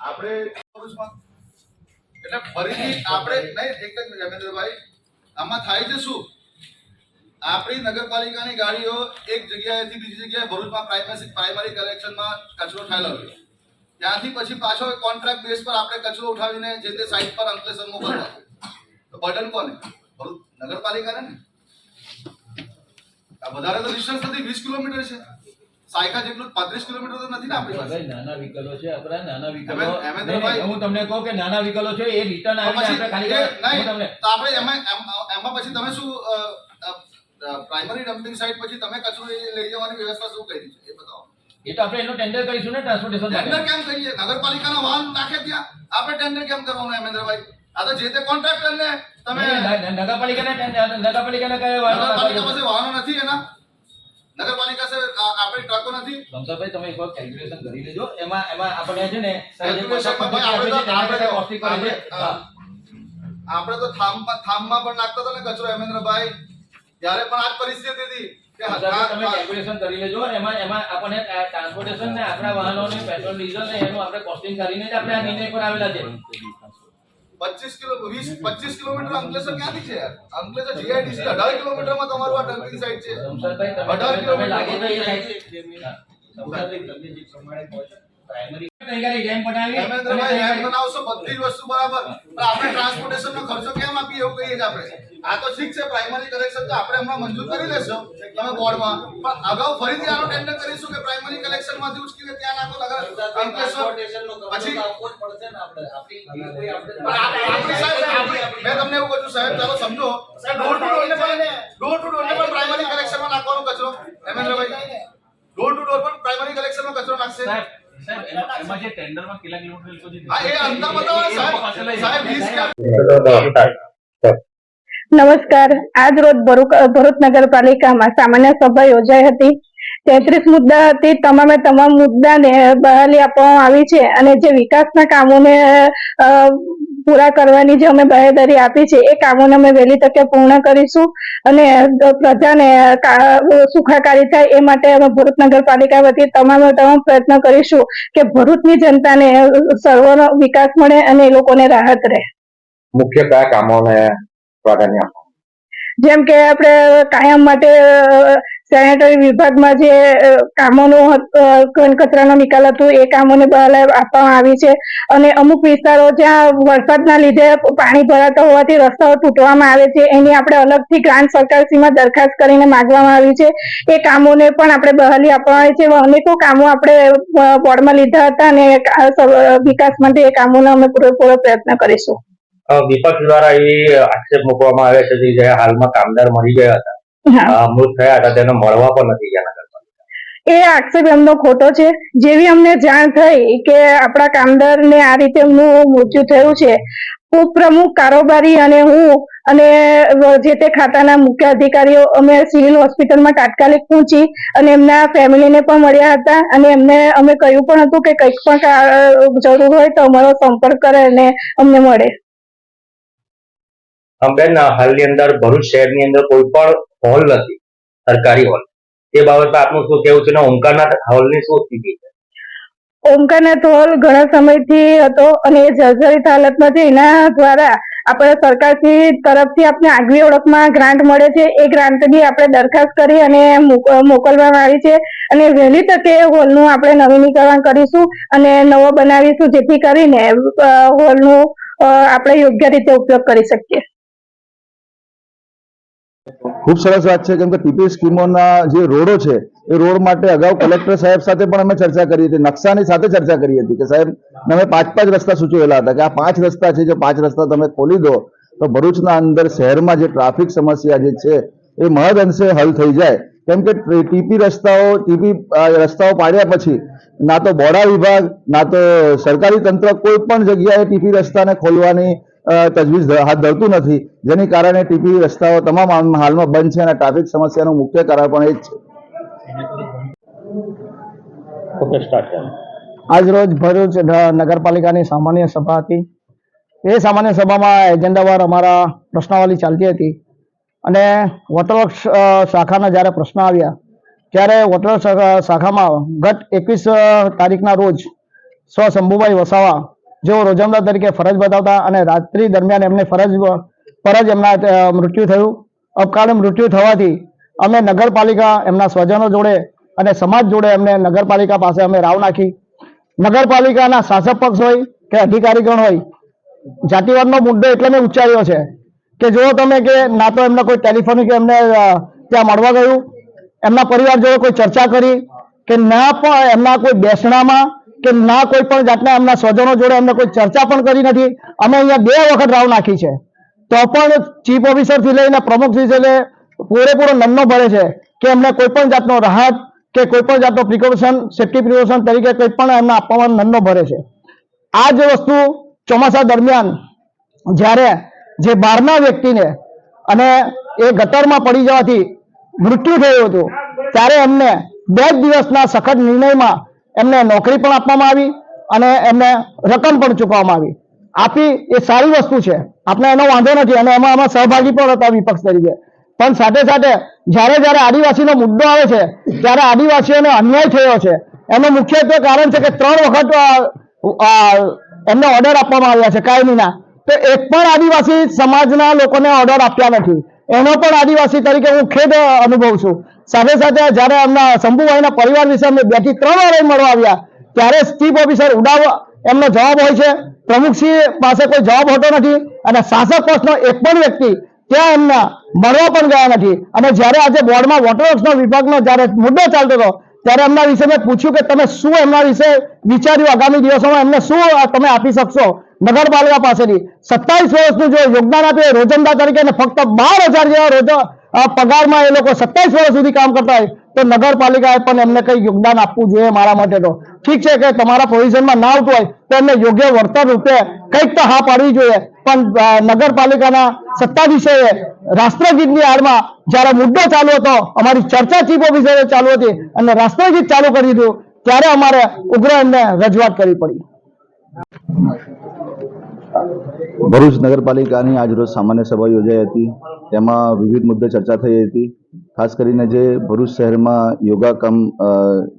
આપણે એટલે ફરીથી આપણે નહીં, એક જ રમેન્દ્રભાઈ આમાં થાય છે શું? આપણી નગરપાલિકાની ગાડીઓ એક જગ્યાએથી બીજી જગ્યાએ ભરૂચમાં પ્રાઇમરી પ્રાઇમરી કલેક્શનમાં કચરો ઠેલાવ્યો ત્યાંથી પછી પાછો કોન્ટ્રાક્ટ બેઝ પર આપણે કચરો ઉઠાવીને જે તે સાઇટ પર અંકલેશ્વર મોકલવા તો બર્ડન કોને? ભરૂચ નગરપાલિકાને ને? આ વધારે તો ડિસ્ટન્સ નથી, વીસ કિલોમીટર છે. સાયકા જેટલું પાંત્રીસ કિલોમીટર તો નથી ને આપણી પાસે? નાના વિકલો છે આપણા નાના વિકલો. એમ- એમ જ નહીં, ભાઈ- નહીં, હું તમને કહું કે નાના વિકલો છે એ રિટર્ન પછી આપણે ખાલી એ હું નહીં તમને તો આપણે એમાં એમાં પછી તમે શું પ્રાઇમરી ડમ્પિંગ સાઇટ પછી તમે કચરો લઈ જવાની વ્યવસ્થા શું કરી છે? એ બતાવો. એ તો આપણે એનું ટેન્ડર કરીશું ને ટ્રાન્સપોર્ટેશન ટેન્ડર કેમ કરીએ? નગરપાલિકાના વાહન નાખે ત્યાં? આપણે ટેન્ડર કેમ કરવાનું હેમેન્દ્રભાઈ? આ તો જે તે કોન્ટ્રાક્ટરને તમે નગરપાલિકાના નગરપાલિકાના કયા વાહનો નગરપાલિકા પાસે વાહનો નથી એના? નગરપાલિકા સર આપણે આપણી નથી. શંકરભાઈ તમે એક વાર કેલ્ક્યુલેશન કરી લેજો. એમાં એમાં આપણે છે ને આપણે તો- થામમાં થામમાં પણ નાખતો હતો ને કચરો હેમેન્દ્રભાઈ. ત્યારે પણ આ પરિસ્થિતિ હતી તમે. કેલ્ક્યુલેશન કરી લેજો. એમાં એમાં આપણને ટ્રાન્સપોર્ટેશન ને આપણા વાહનોને પેટ્રોલ ડીઝલ ને એનું આપણે કોસ્ટિંગ કરીને જ આપણે આ નિર્ણય પર આવેલા છે. પચીસ કિલો વીસ પચીસ કિલોમીટર અંકલેશ્વર ક્યાંથી છે યાર? અંકલેશ્વર જીઆઈડીસી અઢાર કિલોમીટરમાં તમારું આ ડમ્પિંગ સાઇટ છે. અઢાર કિલોમીટર લાગે તૈયારી ડેમ બનાવી અને ડેમ બનાવશો બધી વસ્તુ બરાબર. પણ આપણે ટ્રાન્સપોર્ટેશન નો ખર્ચો કેમ આપીએ એવું કહીએ કે આપણે? આ તો ઠીક છે પ્રાઇમરી કલેક્શન તો આપણે હમણાં મંજૂર કરી લેશો તમે બોર્ડમાં પણ અગાઉ ફરીથી આનો ટેન્ડર કરીશું કે પ્રાઇમરી કલેક્શનમાંથી ઉચકીને ત્યાં નાખો પછી મેં તમને એવું કહું છું સાહેબ ચાલો સમજો. Door to door door to door પણ પ્રાઇમરી કલેક્શનમાં નાખવાનો કચરો. હેમેન્દ્રભાઈ ડોર ટુ ડોર પણ પ્રાઇમરી કલેક્શનમાં કચરો નાખશે? નમસ્કાર. આજ રોજ ભરૂચ ભરૂચ નગરપાલિકામાં સામાન્ય સભા યોજાઈ હતી. તેત્રીસ મુદ્દા હતી. તમામે તમામ મુદ્દાને બહાલી આપવામાં આવી છે અને જે વિકાસના કામોને અ, પૂરા કરવાની જે અમે બાહેધરી આપી છે એ કામોને અમે વહેલી તકે પૂર્ણ કરીશું અને પ્રજાને સુખાકારી થાય એ માટે અમે ભરૂચ નગરપાલિકા વતી તમામે તમામ પ્રયત્ન કરીશું કે ભરૂચની જનતાને સર્વનો વિકાસ મળે અને એ લોકોને રાહત રહે. મુખ્ય કયા કામોને પ્રાધાન્ય જેમ કે આપણે કાયમ માટે સેનેટરી વિભાગમાં જે કામોનો કચરાનો નિકાલ હતો, એ કામોને બહાર આપવામાં આવી છે. અને અમુક વિસ્તારો જ્યાં વરસાદના લીધે પાણી ભરાતા હોવાથી રસ્તાઓ તૂટવામાં આવે છે. એની આપણે અલગથી ગ્રાન્ટ સરકારશ્રીમાં દરખાસ્ત કરીને માંગવામાં આવી છે. એ કામોને પણ આપણે બહાલી આપવામાં આવી છે. અનેકો કામો આપણે બોર્ડમાં લીધા હતા અને વિકાસ માટે એ કામોનો અમે પૂરેપૂરો પ્રયત્ન કરીશું. વિપક્ષ દ્વારા એવી આક્ષેપ મૂકવામાં આવે છે કે જે હાલમાં કામદાર મળી ગયા હતા. મૃત થયા હતા તેને મળવા પણ નથી ગયા એ આક્ષેપ એમનો ખોટો છે. જેવી અમને જાણ થઈ કે આપણા કામદાર ને આ રીતે એમનું મૃત્યુ થયું છે ઉપપ્રમુખ કારોબારી અને હું અને જે તે ખાતાના મુખ્ય અધિકારીઓ અમે સિવિલ હોસ્પિટલમાં તાત્કાલિક પહોંચી અને એમના ફેમિલીને પણ મળ્યા હતા અને એમને અમે કહ્યું પણ હતું કે કંઈક પણ જરૂર હોય તો અમારો સંપર્ક કરે અને અમને મળે. બેન હાલની અંદર ભરૂચ શહેરની અંદર કોઈ પણ હોલ નથી, સરકારી હોલ. એ બાબતમાં આપનું શું કેવું છે ને ઓમકારના હોલની શું સ્થિતિ છે? ઓમકારનાથ હોલ ઘણા સમયથી હતો અને એ જર્જરિત હાલતમાં છે એના દ્વારા આપણે સરકારથી તરફથી આપણે આગવી ઓળખમાં ગ્રાન્ટ મળે છે. એ ગ્રાન્ટની આપણે દરખાસ્ત કરી અને મોક- મોકલવામાં આવી છે. અને વહેલી તકે હોલનું આપણે નવીનીકરણ કરીશું અને નવો બનાવીશું, જેથી કરીને હોલનું આપણે યોગ્ય રીતે ઉપયોગ કરી શકીએ. ખૂબ સરસ વાત છે, કેમ કે ટીપી સ્કીમોના જે રોડો છે, એ રોડ માટે અગાઉ કલેક્ટર સાહેબ સાથે પણ અમે ચર્ચા કરી હતી, નકશાની સાથે ચર્ચા કરી હતી કે સાહેબ અમે પાંચ પાંચ રસ્તા સૂચવેલા હતા, કે આ પાંચ રસ્તા છે, જો પાંચ રસ્તા તમે ખોલી દો, તો ભરૂચના અંદર શહેરમાં જે ટ્રાફિક સમસ્યા જે છે, એ મહદ અંશે હલ થઈ જાય. કેમ કે ટીપી રસ્તાઓ ટીપી રસ્તાઓ પાડ્યા પછી, ના તો બોડા વિભાગ, ના તો સરકારી તંત્ર કોઈ પણ જગ્યાએ ટીપી રસ્તાને ખોલવાની તજવીજ હાથ ધરતું નથી. જેની કારણે ટીપી રસ્તાઓ તમામ હાલમાં બંધ છે અને ટ્રાફિક સમસ્યાનું મુખ્ય કારણ પણ એ જ છે. આજ રોજ ભરૂચ નગરપાલિકાની સામાન્ય સભા હતી. એ સામાન્ય સભામાં એજન્ડાવાર અમારા પ્રશ્નાવલી ચાલતી હતી. અને વોટરવર્ક્સ શાખાના જ્યારે પ્રશ્ન આવ્યા ત્યારે વોટર શાખામાં ગત એકવીસ તારીખના રોજ સ્વ શંભુભાઈ વસાવા જેઓ રોજમદાર તરીકે ફરજ બતાવતા અને રાત્રિ દરમિયાન એમને ફરજ પર જ એમના મૃત્યુ થયું. અપકાળે મૃત્યુ થવાથી અમે નગરપાલિકા એમના સ્વજનો જોડે અને સમાજ જોડે એમને નગરપાલિકા પાસે અમે રાવ નાખી. નગરપાલિકાના શાસક પક્ષ હોય કે અધિકારીગણ હોય, જાતિવાદનો મુદ્દો એટલે મેં ઉચ્ચાર્યો છે કે જો તમે કે ના તો એમને કોઈ ટેલિફોનિક એમને ત્યાં મળવા ગયું. એમના પરિવાર જોડે કોઈ ચર્ચા કરી કે ના પણ એમના કોઈ બેસણામાં કે ના, કોઈ પણ જાતના એમના સ્વજનો જોડે એમને કોઈ ચર્ચા પણ કરી નથી. અમે અહીંયા બે વખત રાવ નાખી છે. તો પણ ચીફ ઓફિસરથી લઈને પ્રમુખથી લઈને પૂરેપૂરો નન્નો ભરે છે કે એમને કોઈ પણ જાતનો રાહત કે કોઈ પણ જાતનો પ્રિકોશન સેફ્ટી પ્રિકોશન તરીકે કોઈ પણ એમને આપવામાં નન્નો ભરે છે. આ જ વસ્તુ ચોમાસા દરમિયાન જ્યારે જે બહારના વ્યક્તિને અને એ ગટરમાં પડી જવાથી મૃત્યુ થયું હતું, ત્યારે એમને બે દિવસના સખત નિર્ણયમાં એમને નોકરી પણ આપવામાં આવી અને એમને રકમ પણ ચૂકવવામાં આવી. આપી એ સારી વસ્તુ છે. આપણે એનો વાંધો નથી અને એમાં અમે સહભાગી પણ હતા વિપક્ષ તરીકે. પણ સાથે સાથે જ્યારે જ્યારે આદિવાસીનો મુદ્દો આવે છે, ત્યારે આદિવાસીઓને અન્યાય થયો છે. એનું મુખ્યત્વે કારણ છે કે ત્રણ વખત એમને ઓર્ડર આપવામાં આવ્યા છે. કાયમીના તો એક પણ આદિવાસી સમાજના લોકોને ઓર્ડર આપ્યા નથી. એનો પણ આદિવાસી તરીકે હું ખેદ અનુભવું છું. સાથે સાથે જ્યારે એમના શંભુભાઈના પરિવાર વિશે અમે બેથી ત્રણ વાર મળવા આવ્યા, ત્યારે ચીફ ઓફિસર ઉડાવ એમનો જવાબ હોય છે. પ્રમુખસિંહ પાસે કોઈ જવાબ હોતો નથી અને શાસક પક્ષનો એક પણ વ્યક્તિ ત્યાં એમના મળવા પણ ગયા નથી. અને જ્યારે આજે બોર્ડમાં વોટર વર્ક્સનો વિભાગનો જ્યારે મુદ્દો ચાલતો હતો, ત્યારે એમના વિશે મેં પૂછ્યું કે તમે શું એમના વિશે વિચાર્યું? આગામી દિવસોમાં એમને શું તમે આપી શકશો? નગરપાલિકા પાસેથી સત્તાવીસ વર્ષનું જો યોગદાન આપ્યું રોજંદા તરીકે ફક્ત બાર હજાર જેવા પગારમાં એ લોકો સત્તાવીસ વર્ષ સુધી કામ કરતા હોય, તો નગરપાલિકાએ પણ એમને કઈ યોગદાન આપવું જોઈએ મારા માટે તો. ઠીક છે કે તમારા પ્રોવિઝનમાં ના આવતું હોય, તો એમને યોગ્ય વળતર રૂપે કંઈક તો હા પાડવી જોઈએ. પણ નગરપાલિકાના સત્તાધીશોએ રાષ્ટ્રગીતની આડમાં જ્યારે મુદ્દો ચાલુ હતો, અમારી ચર્ચા ચીફ ઓફિસરે ચાલુ હતી અને રાષ્ટ્રગીત ચાલુ કરી દીધું, ત્યારે અમારે ઉગ્ર એમને રજૂઆત કરવી પડી. ભરૂચ નગરપાલિકાની આજરોજ સામાન્ય સભા યોજાઈ હતી. તેમાં વિવિધ મુદ્દે ચર્ચા થઈ હતી. ખાસ કરીને જે ભરૂચ શહેરમાં યોગા કામ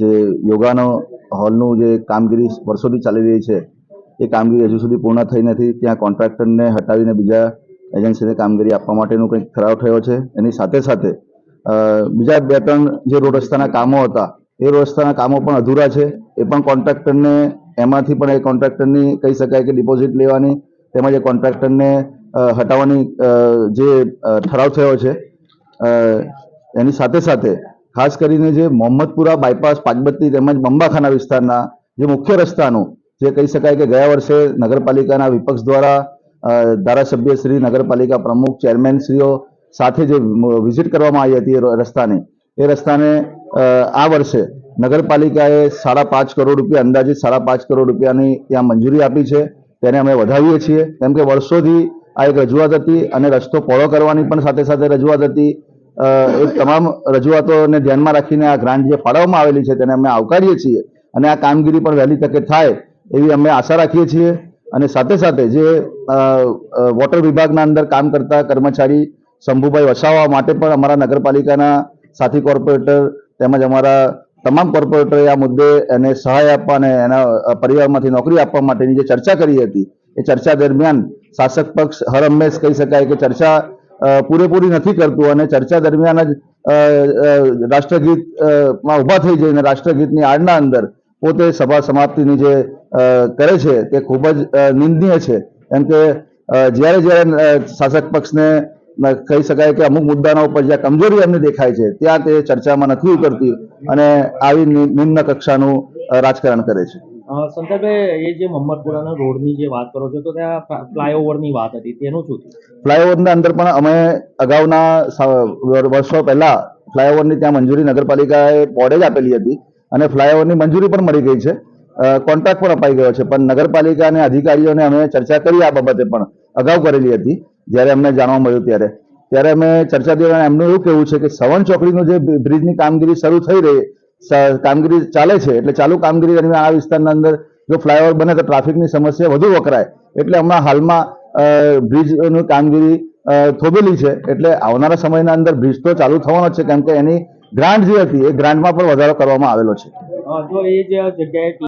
જે યોગાનો હોલનું જે કામગીરી વર્ષોથી ચાલી રહી છે, એ કામગીરી હજુ સુધી પૂર્ણ થઈ નથી. ત્યાં કોન્ટ્રાક્ટરને હટાવીને બીજા એજન્સીને કામગીરી આપવા માટેનું કંઈક ઠરાવ થયો છે. એની સાથે સાથે બીજા બે ત્રણ જે રોડ રસ્તાના કામો હતા, એ રોડ રસ્તાના કામો પણ અધૂરા છે. એ પણ કોન્ટ્રાક્ટરને એમાંથી પણ એ કોન્ટ્રાક્ટરની કહી શકાય કે ડિપોઝિટ લેવાની, તેમજ એ કોન્ટ્રાક્ટરને હટાવવાની જે ઠરાવ થયો છે એની સાથે સાથે ખાસ કરીને જે મોહમ્મદપુરા બાયપાસ પાટબત્તી તેમજ બંબાખાના વિસ્તારના જે મુખ્ય રસ્તાનું, જે કહી શકાય કે ગયા વર્ષે નગરપાલિકાના વિપક્ષ દ્વારા ધારાસભ્ય શ્રી નગરપાલિકા પ્રમુખ ચેરમેન શ્રીઓ સાથે જે વિઝિટ કરવામાં આવી હતી રસ્તાની, એ રસ્તાને આ વર્ષે નગરપાલિકાએ સાડા પાંચ કરોડ રૂપિયા અંદાજિત સાડા પાંચ કરોડ રૂપિયાની ત્યાં મંજૂરી આપી છે. તેને અમે વધાવીએ છીએ. કેમ કે વર્ષોથી આ એક રજૂઆત હતી અને રસ્તો પહોળો કરવાની પણ સાથે સાથે રજૂઆત હતી. એ તમામ રજૂઆતોને ધ્યાનમાં રાખીને આ ગ્રાન્ટ જે ફાળવવામાં આવેલી છે તેને અમે આવકારીએ છીએ અને આ કામગીરી પણ વહેલી તકે થાય એવી અમે આશા રાખીએ છીએ. અને સાથે સાથે જે વોટર વિભાગના અંદર કામ કરતા કર્મચારી શંભુભાઈ વસાવા માટે પણ અમારા નગરપાલિકાના સાથી કોર્પોરેટર તેમજ અમારા તમામ કોર્પોરેટરે આ મુદ્દે એને સહાય આપવા અને એના પરિવારમાંથી નોકરી આપવા માટેની જે ચર્ચા કરી હતી, એ ચર્ચા દરમિયાન શાસક પક્ષ હર હંમેશ કહી શકાય કે ચર્ચા પૂરેપૂરી નથી કરતું અને ચર્ચા દરમિયાન જ રાષ્ટ્રગીતમાં ઊભા થઈ જઈને રાષ્ટ્રગીતની આડના અંદર પોતે સભા સમાપ્તિની જે કરે છે તે ખૂબ જ નિંદનીય છે. કેમ કે જ્યારે જ્યારે શાસક પક્ષને કહી શકાય કે અમુક મુદ્દાના ઉપર જ્યાં કમજોરી એમને દેખાય છે ત્યાં તે ચર્ચામાં નથી ઉતરતી અને આવી નિમ્ન કક્ષાનું રાજકારણ કરે છે. સંતરભાઈ એ જે મોહમ્મદપુરાના રોડની જે વાત કરો છો તો ત્યાં ફ્લાયઓવરની વાત હતી તેનું શું ફ્લાયઓવરના અંદર પણ અમે અગાઉના વર્ષો પહેલા ફ્લાયઓવરની ત્યાં મંજૂરી નગરપાલિકાએ બોર્ડે જ આપેલી હતી અને ફ્લાયઓવરની મંજૂરી પણ મળી ગઈ છે. કોન્ટ્રાક્ટ પણ અપાઈ ગયો છે પણ નગરપાલિકા અને અધિકારીઓને અમે ચર્ચા કરી આ બાબતે પણ અગાઉ કરેલી હતી. જ્યારે અમને જાણવા મળ્યું ત્યારે. ત્યારે અમે ચર્ચા દરમિયાન એમનું એવું કહેવું છે કે સવન ચોકડીનું જે બ્રિજની કામગીરી શરૂ થઈ રહી કામગીરી ચાલે છે, એટલે ચાલુ કામગીરી દરમિયાન આ વિસ્તારના અંદર જો ફ્લાયઓવર બને તો ટ્રાફિકની સમસ્યા વધુ વકરાય. એટલે હમણાં હાલમાં બ્રિજની કામગીરી થોભેલી છે. એટલે આવનારા સમયના અંદર બ્રિજ તો ચાલુ થવાનો છે, કેમ કે એની ગ્રાન્ટ જે હતી, એ ગ્રાન્ટમાં પણ વધારો કરવામાં આવેલો છે.